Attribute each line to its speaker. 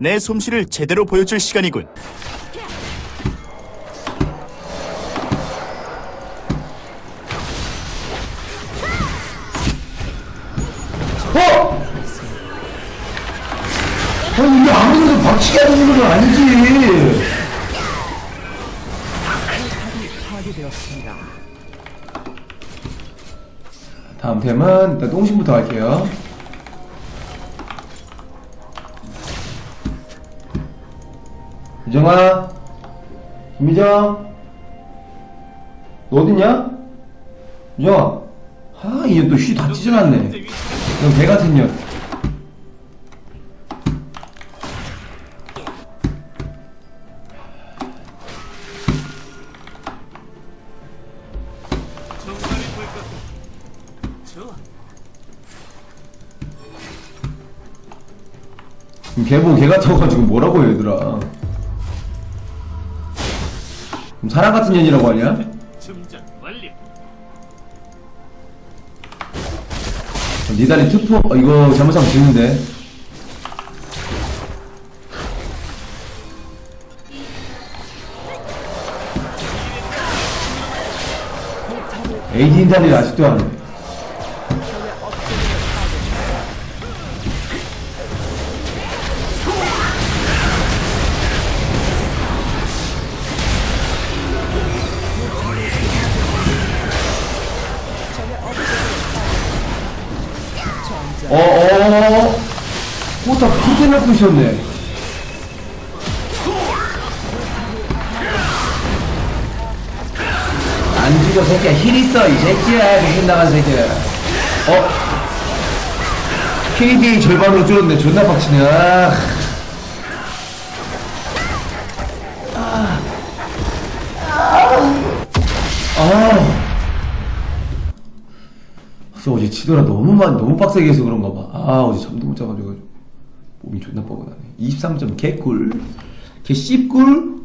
Speaker 1: 내 솜씨를 제대로 보여줄 시간이군.
Speaker 2: 어? 아니 이게 아무래도 박치기 하는 건 아니지 다음 템은 일단 똥심부터 할게요 유정아? 김미정? 너 어딨냐? 유정아. 아 이년 또쉬 다 찢어놨네. 그럼 개 같은 년 개보 개 같아가지고 뭐라고 해 얘들아 그럼 사람 같은 년이라고 하냐?
Speaker 3: 충전 완료.
Speaker 2: 니 다리 투포 어, 이거 잘못하면 지는데 에이딘 다리를 아직도 안 해. 어 어어어 포탑 크게 넣고 있었네. 안 죽어 새끼야. 힐 있어 이 새끼야. 무슨 나간 새끼야. 어? KD 절반으로 줄었네. 존나 빡치네. 아. 아. 그 래서 어제 치더라 너무 많 너무 빡세게 해서 그런가 봐. 아 어제 잠도 못 자가지고 몸이 존나 뻐근하네. 23점 개꿀. 개 씹꿀.